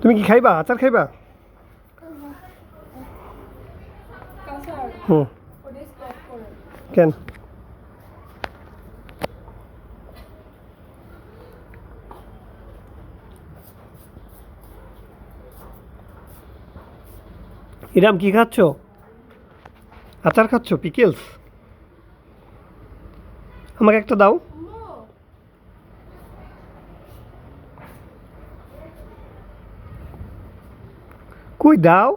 তুমি কি খাইবা? আচার খাইবা? হুম। কেন? ইরাম, কি খাচ্ছ? আচার খাচ্ছ? পিকেলস? আমাকে একটা দাও আম্মু কই দাও?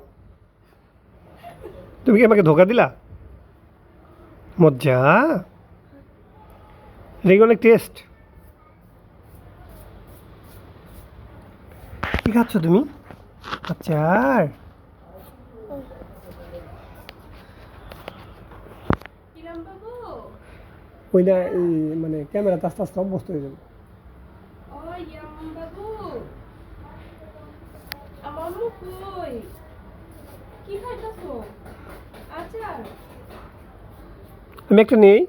তুমি কি আমাকে ধোকা দিলা? মজ্জা। কি অনেক টেস্ট কি খাচ্ছ তুমি? আচার। বাবু? ওইটা এই মানে ক্যামেরাতে আস্তে আস্তে অভ্যস্ত হয়ে যাবে ও ইয়াম বাবু আমার আম্মু কই? কি খাইতাছো? আচার? আমি একটা নেই।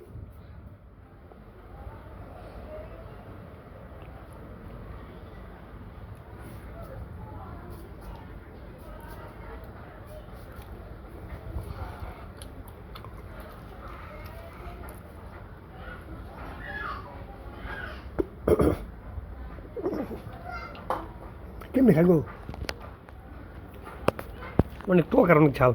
কেমনি খাইব অনেক টক আর অনেক ঝাল।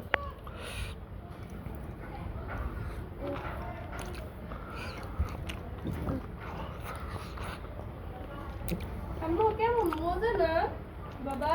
আম্মু কেমন? মজা না। বাবা।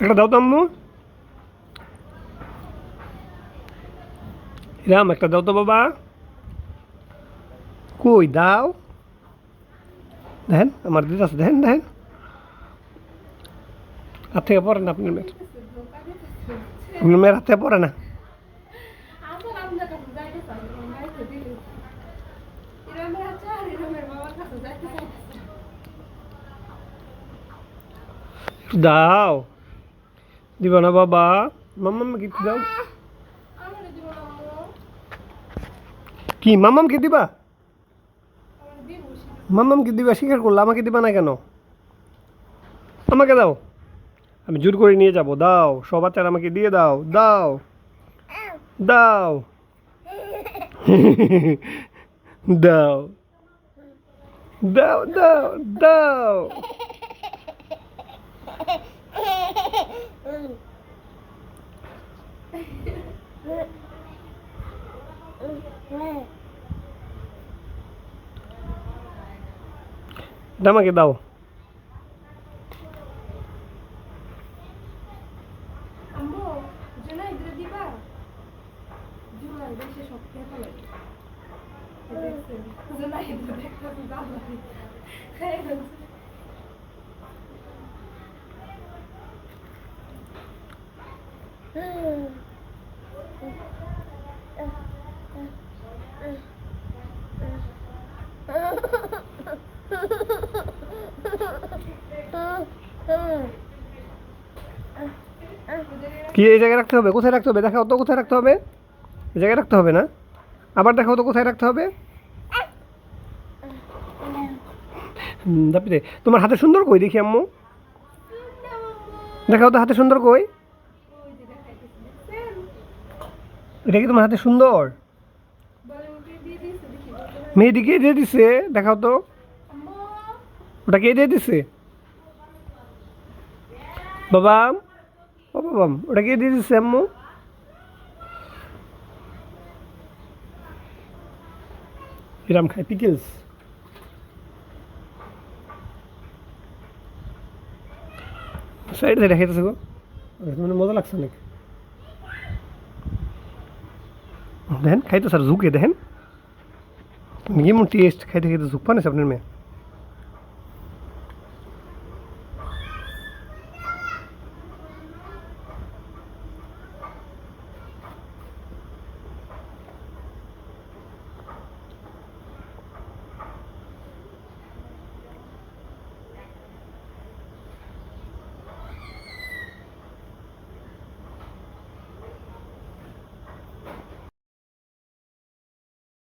একটা দাও তো আম্মু। রাম একটা দাও তো বাবা। কই দাও? দেখেন, আমার দিদি আছে, দেখেন দেখেন। হাত থেকে পড়ে না আপনার মেয়ের? আপনার মেয়ের হাত থেকে পড়ে না? দাও। দিবা না বাবা মাম্মাম কি দাও কি মাম্মাম কি দিবা আমার দিব স্বীকার করল, আমাকে দিবা না কেন? আমাকে দাও। আমি জোর করে নিয়ে যাব, দাও। সব আচার আমাকে দিয়ে দাও দাও। দাও। দাও। দাও দাও দাও। এটা আমাকে দাও আম্মু কি, এই জায়গায় রাখতে হবে? কোথায় রাখতে হবে? দেখা তো, কোথায় রাখতে হবে? এই জায়গায় রাখতে হবে না? আবার দেখা তো, কোথায় রাখতে হবে? তারপরে তোমার হাতে সুন্দর কই? দেখি আম্মু। দেখাও তো, হাতে সুন্দর কই? এটা কি তোমার হাতে সুন্দর? মেয়েদিকে দিয়ে দিছে, দেখাও তো। ওটা কে দিয়ে দিছে? বাবা। ও বাবা ওটা কে দিয়ে দিছে আম্মু এরাম খায় পিকেলস সাইড সাইড খাইতেছে গো মানে মজা লাগছে অনেক দেখেন খাইতে স্যার ঝুঁকে দেখেন কেমন টেস্ট খাইতে খাইতে ঝুঁক পানিস আপনার মেয়ে